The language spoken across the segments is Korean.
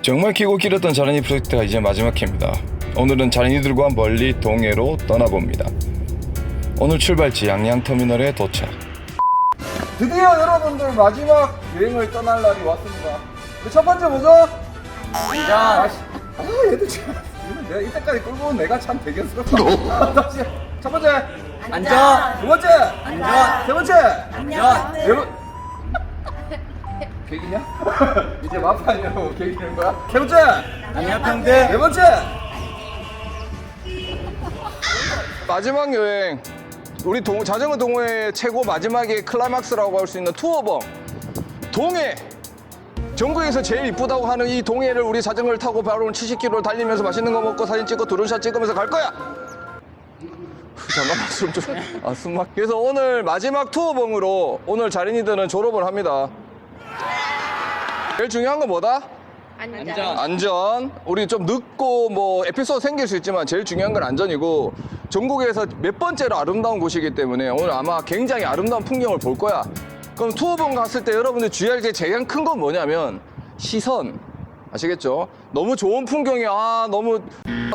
정말 길고 길었던 자연이 프로젝트가 이제 마지막 회입니다. 오늘은 자연이들과 멀리 동해로 떠나봅니다. 오늘 출발지 양양터미널에 도착. 드디어 여러분들 마지막 여행을 떠날 날이 왔습니다. 그첫 번째 뭐죠? 안전. 아, 얘들 이거 내가 이때까지 끌고 온 내가 참 대견스럽다. 다시 첫 번째 안전. 두 번째 안전. 세 번째 안전. 네 번. 계기냐? 이제 마파냐고 계기는 거야? 세 번째 안녕 평대. 네 번째 마지막 여행 우리 동, 자전거 동호회 최고 마지막에 클라이막스라고 할 수 있는 투어봉 동해 전국에서 제일 이쁘다고 하는 이 동해를 우리 자전거를 타고 바로 70km 달리면서 맛있는 거 먹고 사진 찍고 드론샷 찍으면서 갈 거야 후, 잠깐만 숨 좀 아 숨 막 그래서 오늘 마지막 투어봉으로 오늘 자린이들은 졸업을 합니다 제일 중요한 건 뭐다? 안전. 안전. 우리 좀 늦고 뭐 에피소드 생길 수 있지만 제일 중요한 건 안전이고 전국에서 몇 번째로 아름다운 곳이기 때문에 오늘 아마 굉장히 아름다운 풍경을 볼 거야. 그럼 투어봉 갔을 때 여러분들 주의할 게 제일 큰 건 뭐냐면 시선. 아시겠죠? 너무 좋은 풍경이 아 너무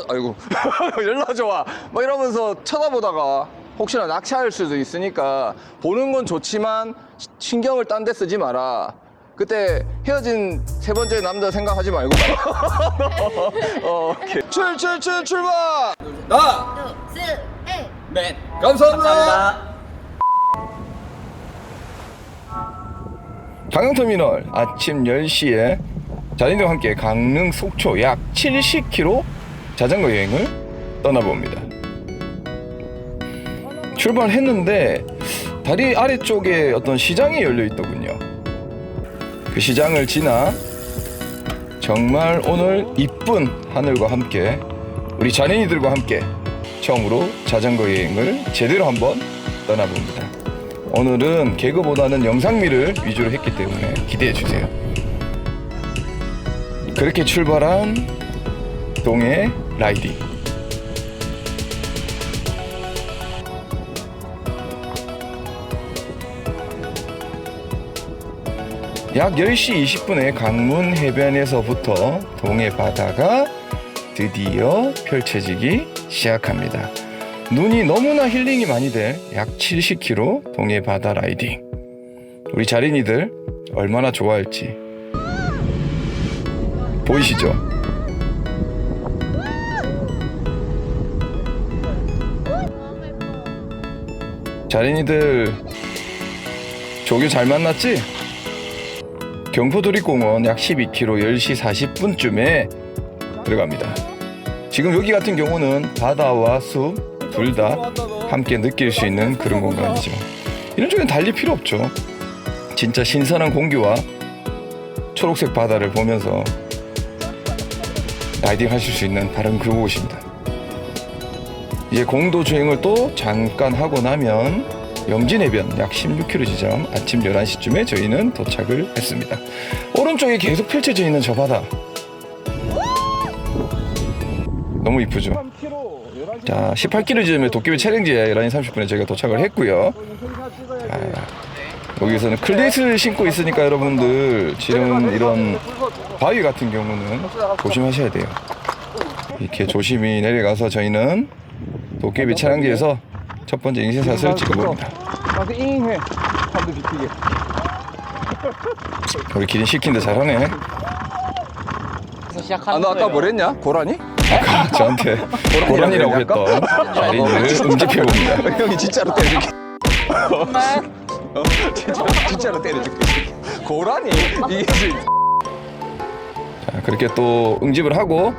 아이고 연락 좋아 막 이러면서 쳐다보다가 혹시나 낙차할 수도 있으니까 보는 건 좋지만 시- 신경을 딴 데 쓰지 마라. 그때 헤어진 세 번째 남자 생각하지 말고 어, 오케이 출출출 출발 나 맨. 감사합니다. 감사합니다. 강릉터미널 아침 10시에 자린이와 함께 강릉 속초 약 70km 자전거 여행을 떠나봅니다. 출발했는데 다리 아래쪽에 어떤 시장이 열려 있더군요. 그 시장을 지나 정말 오늘 이쁜 하늘과 함께 우리 자린이들과 함께 처음으로 자전거 여행을 제대로 한번 떠나봅니다. 오늘은 개그보다는 영상미를 위주로 했기 때문에 기대해 주세요. 그렇게 출발한 동해 라이딩. 약 10시 20분에 강문 해변에서부터 동해 바다가 드디어 펼쳐지기 시작합니다. 눈이 너무나 힐링이 많이 될 약 70km 동해 바다 라이딩. 우리 자린이들 얼마나 좋아할지 보이시죠? 자린이들 조교 잘 만났지? 경포도립공원 약 12km 10시 40분쯤에 들어갑니다. 지금 여기 같은 경우는 바다와 숲 둘 다 함께 느낄 수 있는 그런 공간이죠. 이런 쪽엔 달릴 필요 없죠. 진짜 신선한 공기와 초록색 바다를 보면서 라이딩 하실 수 있는 다른 그런 곳입니다. 이제 공도 주행을 또 잠깐 하고 나면 영진해변 약 16km 지점 아침 11시쯤에 저희는 도착을 했습니다. 오른쪽에 계속 펼쳐져 있는 저 바다. 너무 이쁘죠? 자, 18km 지점에 도깨비 촬영지에 11시 30분에 저희가 도착을 했고요. 자, 여기서는 클릿을 신고 있으니까 여러분들 지금 이런 바위 같은 경우는 조심하셔야 돼요. 이렇게 조심히 내려가서 저희는 도깨비 촬영지에서 첫 번째 인생샷을 찍어봅니다. 우리 기린 시킨데 잘하네. 아 너 아까 뭐랬냐? 고라니? 아까 저한테 고란이라고 했던 자린이를 응집해봅니다. 형이 진짜로 때려줄게 어, 진짜로, 진짜로 때려줄게 고라니? 이게 지금 자, 그렇게 또 응집을 하고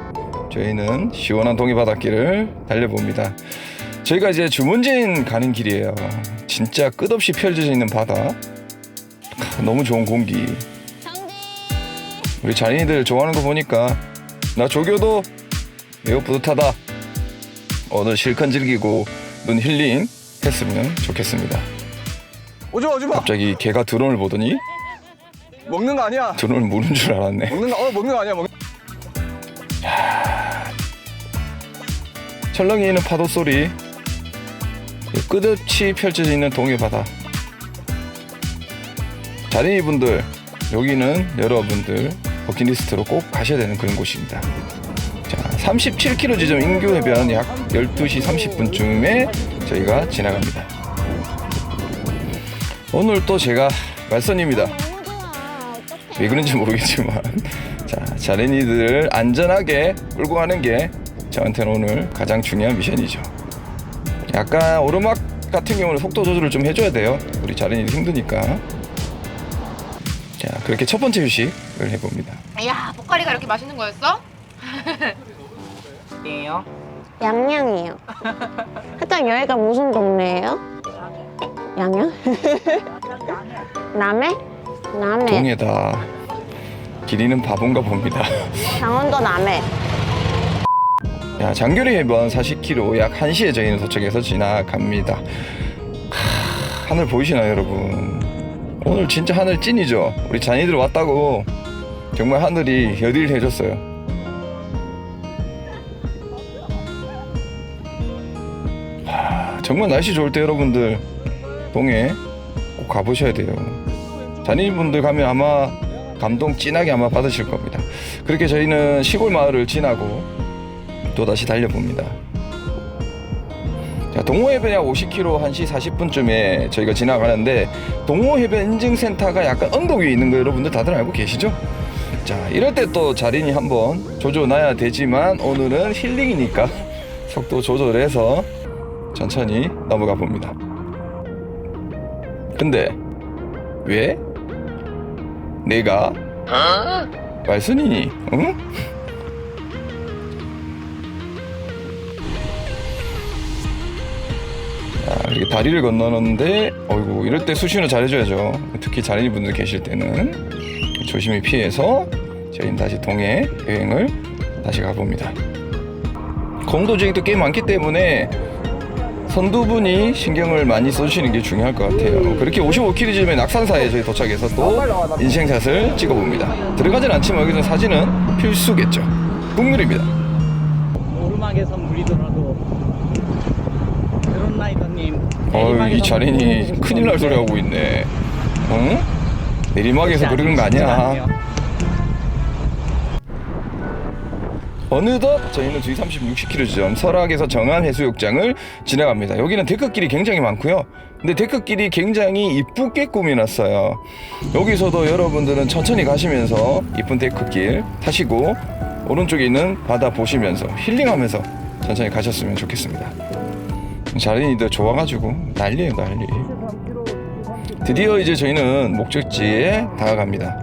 저희는 시원한 동해 바닷길을 달려봅니다. 저희가 이제 주문진 가는 길이에요. 진짜 끝없이 펼쳐져 있는 바다. 크, 너무 좋은 공기. 우리 자린이들 좋아하는 거 보니까 나 조교도 매우 뿌듯하다. 오늘 실컷 즐기고 눈 힐링 했으면 좋겠습니다. 오지마 오지마. 갑자기 개가 드론을 보더니 먹는 거 아니야. 드론을 무는 줄 알았네. 먹는 거, 어 먹는 거 아니야 먹는 철렁이 있는 파도 소리. 끝없이 펼쳐져 있는 동해 바다. 자린이 분들 여기는 여러분들 버킷리스트로 꼭 가셔야 되는 그런 곳입니다. 자 37km 지점 인교 해변 약 12시 30분쯤에 저희가 지나갑니다. 오늘 또 제가 말선입니다. 왜 그런지 모르겠지만 자 자린이들 안전하게 끌고 가는 게 저한테는 오늘 가장 중요한 미션이죠. 약간 오르막 같은 경우는 속도 조절을 좀 해줘야 돼요. 우리 자린이들 힘드니까. 자 그렇게 첫 번째 휴식을 해봅니다. 야, 보카리가 이렇게 맛있는 거였어? 예요. 양양이에요. 살짝 여기가 무슨 동네예요? 양양? 남해? 남해. 동해다 길이는 바본가 봅니다 강원도 남해. 야, 장교리 해변 40km 약 1시에 저희는 도착해서 지나갑니다. 하, 하늘 보이시나요, 여러분? 오늘 진짜 하늘 찐이죠? 우리 잔이들 왔다고 정말 하늘이 여딜 해줬어요. 정말 날씨 좋을 때 여러분들 동해 꼭 가보셔야 돼요. 잔이분들 가면 아마 감동 진하게 아마 받으실 겁니다. 그렇게 저희는 시골 마을을 지나고 또 다시 달려봅니다. 자, 동호해변 약 50km 1시 40분쯤에 저희가 지나가는데 동호해변 인증센터가 약간 언덕 위에 있는 거 여러분들 다들 알고 계시죠? 자, 이럴 때 또 자린이 한번 조져놔야 되지만 오늘은 힐링이니까 속도 조절해서 천천히 넘어가 봅니다. 근데 왜 내가 말순이니? 응? 자, 이렇게 다리를 건너는데, 어이구, 이럴 때 수신을 잘해줘야죠. 특히 자린이 분들 계실 때는 조심히 피해서 저희는 다시 동해 여행을 다시 가봅니다. 공도지역도 꽤 많기 때문에 선두분이 신경을 많이 써주시는 게 중요할 것 같아요. 그렇게 55km쯤에 낙산사에 저희 도착해서 또 인생샷을 찍어봅니다. 들어가진 않지만 여기서 사진은 필수겠죠. 국룰입니다. 오르막에서 물리더라도 드론 라이더님. 어이 이 자린이 큰일 날 소리 하고 있네. 응? 내리막에서 그러는 거 아니야. 어느덧 저희는 뒤 30, 60km 지점 설악에서 정안 해수욕장을 지나갑니다. 여기는 데크길이 굉장히 많고요. 근데 데크길이 굉장히 이쁘게 꾸며놨어요. 여기서도 여러분들은 천천히 가시면서 이쁜 데크길 타시고 오른쪽에 있는 바다 보시면서 힐링하면서 천천히 가셨으면 좋겠습니다. 자린이들 좋아가지고 난리예요 난리. 드디어 이제 저희는 목적지에 다가갑니다.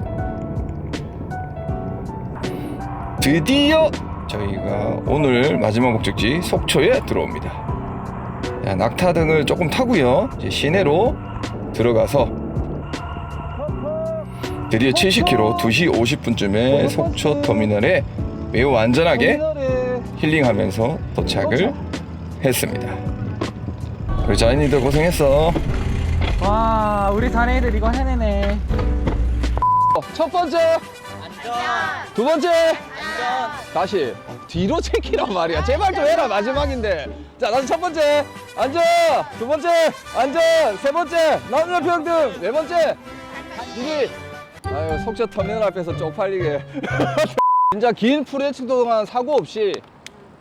드디어 저희가 오늘 마지막 목적지 속초에 들어옵니다. 자, 낙타 등을 조금 타고요. 이제 시내로 들어가서 드디어 70km 2시 50분쯤에 속초 터미널에 매우 안전하게 힐링하면서 도착을 했습니다. 우리 자인이들 고생했어. 와, 우리 자네들 이거 해내네. 첫 번째, 두 번째, 다시 뒤로 체키란 말이야. 제발 좀 해라 마지막인데. 자, 나는 첫 번째 앉아, 두 번째 앉아, 세 번째 남녀 평등, 네 번째 이게 아유 속초 터미널 앞에서 쪽팔리게. 진짜 긴 프레츠 동안 사고 없이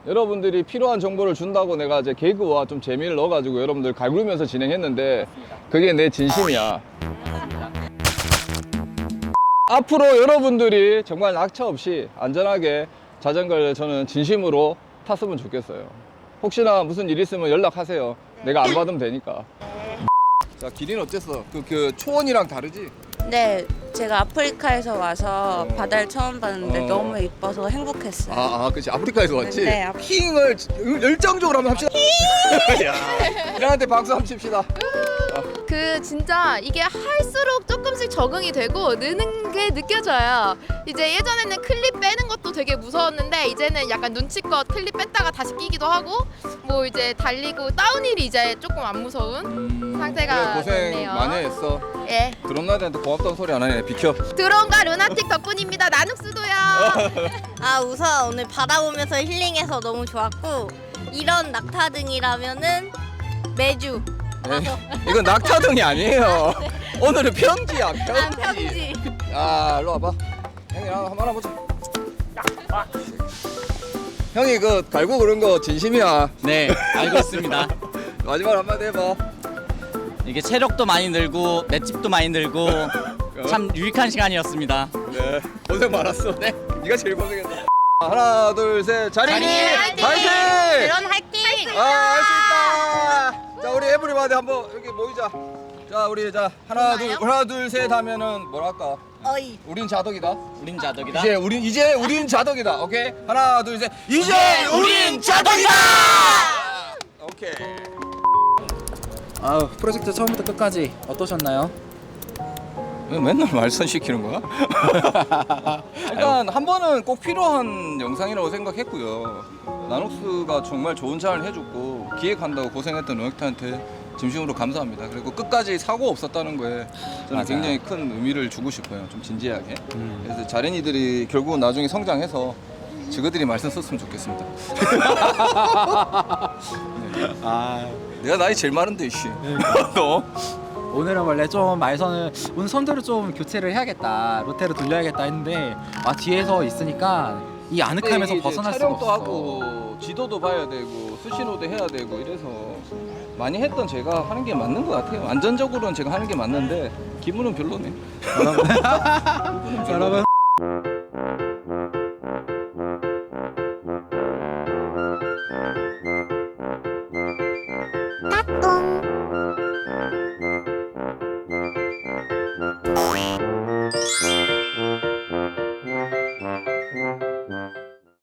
여러분들이 필요한 정보를 준다고 내가 이제 개그와 좀 재미를 넣어가지고 여러분들 갈구면서 진행했는데 그게 내 진심이야. 앞으로 여러분들이 정말 낙차 없이 안전하게 자전거를 저는 진심으로 탔으면 좋겠어요. 혹시나 무슨 일 있으면 연락하세요. 내가 안 받으면 되니까. 자, 길이는 어땠어? 그, 그 초원이랑 다르지? 네, 제가 아프리카에서 와서 어. 바다를 처음 봤는데 어. 너무 이뻐서 행복했어요. 아, 아, 그치. 아프리카에서 왔지? 네, 아프- 킹을 열정적으로 한번 합시다. 야, 이란한테 박수 한번 칩시다. 그 진짜 이게 할수록 조금씩 적응이 되고 느는 게 느껴져요. 이제 예전에는 클립 빼는 것도 되게 무서웠는데 이제는 약간 눈치껏 클립 뺐다가 다시 끼기도 하고 뭐 이제 달리고 다운힐이 이제 조금 안 무서운 상태가 고생 됐네요. 많이 했어. 예. 드럼나이트한테 고맙다는 소리 안 하네. 비켜. 드론과 루나틱 덕분입니다. 나눅스도요. 아 우선 오늘 바다 보면서 힐링해서 너무 좋았고 이런 낙타 등이라면은 매주 네. 이건 낙타등이 아니에요. 오늘은 편지야, 안 편지. 편지. 아, 일로 와봐. 형이 한번 알아보자. 형이 그 갈고 그런 거 진심이야. 네 알고 있습니다 마지막 한마디 해봐. 이게 체력도 많이 늘고 맷집도 많이 늘고 참 유익한 시간이었습니다 네. 고생 많았어. 네. 네가 제일 고생했다. 하나, 둘, 셋. 자린이 화이팅! 그런 화이팅! 아, 할수 있다. 자, 우리 에브리바디 한번 여기 모이자. 자, 우리 자 하나, 둘, 하나, 둘, 셋 하면은 뭐랄까? 어이. 우린 자덕이다. 우린 자덕이다 이제 우린 이제 우린 자덕이다. 오케이? 하나, 둘, 셋. 이제 우린 자덕이다. 오케이. 아우 프로젝트 처음부터 끝까지 어떠셨나요? 왜 맨날 말선 시키는 거야? 일단 한 번은 꼭 필요한 영상이라고 생각했고요. 나녹스가 정말 좋은 잘 해줬고 기획한다고 고생했던 로넥타한테 진심으로 감사합니다. 그리고 끝까지 사고 없었다는 거에 저는 맞아요. 굉장히 큰 의미를 주고 싶어요. 좀 진지하게. 음. 그래서 자린이들이 결국은 나중에 성장해서 저거들이 말씀 썼으면 좋겠습니다. 아 내가 나이 제일 많은데 이씨. 너? 오늘은 원래 좀 말선을 오늘 선두를 좀 교체를 해야겠다 롯데로 돌려야겠다 했는데 아 뒤에서 있으니까 이 아늑함에서 이게 벗어날 수가 촬영도 없어 하고 지도도 봐야 되고 수신호도 해야 되고 이래서 많이 했던 제가 하는 게 맞는 것 같아요. 안전적으로는 제가 하는 게 맞는데 기분은 별로네. 여러분